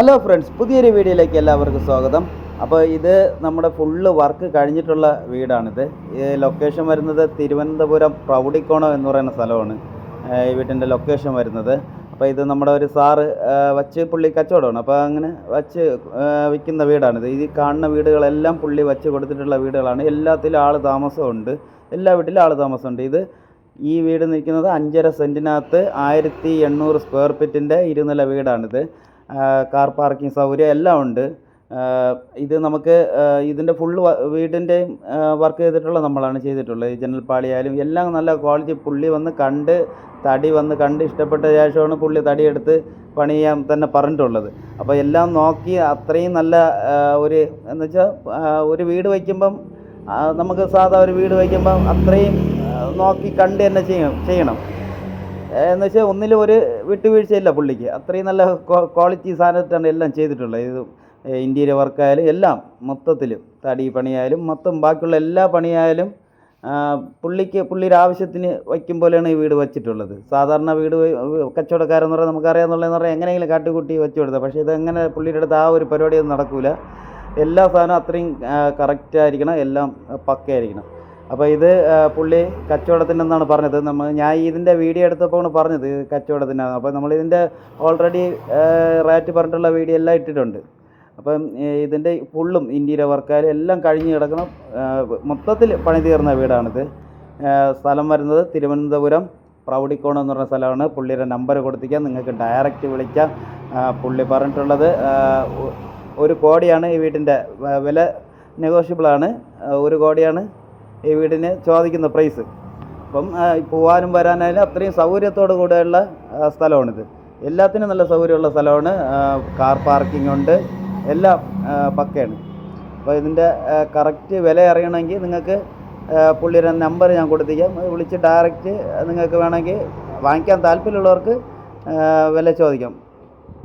Hello friends പുതിയൊരു വീഡിയോയിലേക്ക് എല്ലാവർക്കും സ്വാഗതം. അപ്പോൾ ഇത് നമ്മുടെ ഫുള്ള് വർക്ക് കഴിഞ്ഞിട്ടുള്ള വീടാണിത്. ഈ ലൊക്കേഷൻ വരുന്നത് തിരുവനന്തപുരം പ്രൗഢിക്കോണം എന്ന് പറയുന്ന സ്ഥലമാണ്. ഈ വീട്ടിന്റെ ലൊക്കേഷൻ വരുന്നത്. അപ്പോൾ ഇത് നമ്മുടെ ഒരു സാറ് വച്ച് പുള്ളി കച്ചവടമാണ്. അപ്പോൾ അങ്ങനെ വച്ച് വിൽക്കുന്ന വീടാണിത്. ഈ കാണുന്ന വീടുകളെല്ലാം പുള്ളി വച്ച് കൊടുത്തിട്ടുള്ള വീടുകളാണ്. എല്ലാത്തിലും ആൾ താമസമുണ്ട്. എല്ലാ വീട്ടിലും ആൾ താമസമുണ്ട്. ഇത് ഈ വീട് നിൽക്കുന്നത് അഞ്ചര സെന്റിനകത്ത് ആയിരത്തി എണ്ണൂറ് സ്ക്വയർ ഫീറ്റിന്റെ ഇരുനില വീടാണിത്. കാർ പാർക്കിംഗ് സൗകര്യം എല്ലാം ഉണ്ട്. ഇത് നമുക്ക് ഇതിന്റെ ഫുള്ള് വീടിന്റെയും വർക്ക് ചെയ്തിട്ടുള്ള നമ്മളാണ് ചെയ്തിട്ടുള്ളത്. ഈ ജനൽപ്പാളിയായാലും എല്ലാം നല്ല ക്വാളിറ്റി പുള്ളി വന്ന് കണ്ട് തടി വന്ന് കണ്ട് ഇഷ്ടപ്പെട്ട ശേഷമാണ് പുള്ളി തടിയെടുത്ത് ചെയ്യാൻ തന്നെ പറഞ്ഞിട്ടുള്ളത്. അപ്പോൾ എല്ലാം നോക്കി അത്രയും നല്ല ഒരു എന്ന് വെച്ചാൽ ഒരു വീട് വയ്ക്കുമ്പം നമുക്ക് സാധാ ഒരു വീട് വയ്ക്കുമ്പം അത്രയും നോക്കി കണ്ട് തന്നെ ചെയ്യണം ചെയ്യണം. എന്ന് വെച്ചാൽ ഒന്നിലും ഒരു വിട്ടുവീഴ്ചയില്ല പുള്ളിക്ക്. അത്രയും നല്ല ക്വാളിറ്റി സാധനത്താണ് എല്ലാം ചെയ്തിട്ടുള്ളത്. ഇത് ഇന്റീരിയർ വർക്കായാലും എല്ലാം മൊത്തത്തിൽ തടി പണിയായാലും മൊത്തം ബാക്കിയുള്ള എല്ലാ പണിയായാലും പുള്ളിക്ക് പുള്ളിയുടെ ആവശ്യത്തിന് വയ്ക്കും പോലെയാണ് ഈ വീട് വെച്ചിട്ടുള്ളത്. സാധാരണ വീട് കച്ചവടക്കാരെന്ന് പറഞ്ഞാൽ നമുക്കറിയാമെന്നുള്ളതെന്ന് പറഞ്ഞാൽ എങ്ങനെയെങ്കിലും കാട്ടുകൂട്ടി വെച്ചു കൊടുത്താൽ പക്ഷേ ഇതങ്ങനെ പുള്ളിയുടെ അടുത്ത് ആ ഒരു പരിപാടിയൊന്നും നടക്കില്ല എല്ലാ സാധനവും അത്രയും കറക്റ്റായിരിക്കണം എല്ലാം പക്കയായിരിക്കണം. അപ്പോൾ ഇത് പുള്ളി കച്ചവടത്തിന്റെ എന്നാണ് പറഞ്ഞത്. നമ്മൾ ഞാൻ ഇതിന്റെ വീഡിയോ എടുത്തപ്പോൾ പറഞ്ഞത് കച്ചവടത്തിനാണ്. അപ്പോൾ നമ്മൾ ഇതിന്റെ ഓൾറെഡി റേറ്റ് പറഞ്ഞിട്ടുള്ള വീഡിയോ എല്ലാം ഇട്ടിട്ടുണ്ട്. അപ്പം ഇതിന്റെ ഫുള്ളും ഇന്റീരിയർ വർക്കായാലും എല്ലാം കഴിഞ്ഞ് കിടക്കണം. മൊത്തത്തിൽ പണി തീർന്ന വീടാണിത്. സ്ഥലം വരുന്നത് തിരുവനന്തപുരം പ്രൗഢിക്കോണം എന്ന് പറഞ്ഞ സ്ഥലമാണ്. പുള്ളിയുടെ നമ്പർ കൊടുത്തിക്കാം. നിങ്ങൾക്ക് ഡയറക്റ്റ് വിളിക്കാം. പുള്ളി പറഞ്ഞിട്ടുള്ളത് ഒരു കോടിയാണ് ഈ വീടിന്റെ വില നെഗോഷ്യബിളാണ് ഒരു കോടിയാണ്. ഈ വീടിന് ചോദിക്കുന്ന പ്രൈസ് അപ്പം പോവാനും വരാനായാലും അത്രയും സൗകര്യത്തോടു കൂടെയുള്ള സ്ഥലമാണിത്. എല്ലാത്തിനും നല്ല സൗകര്യമുള്ള സ്ഥലമാണ്. കാർ പാർക്കിംഗ് ഉണ്ട്. എല്ലാം പക്കയാണ്. അപ്പോൾ ഇതിന്റെ കറക്റ്റ് വില അറിയണമെങ്കിൽ നിങ്ങൾക്ക് പുള്ളിയുടെ നമ്പർ ഞാൻ കൊടുത്തിരിക്കാം. വിളിച്ച് ഡയറക്റ്റ് നിങ്ങൾക്ക് വേണമെങ്കിൽ വാങ്ങിക്കാൻ താല്പര്യമുള്ളവർക്ക് വില ചോദിക്കാം.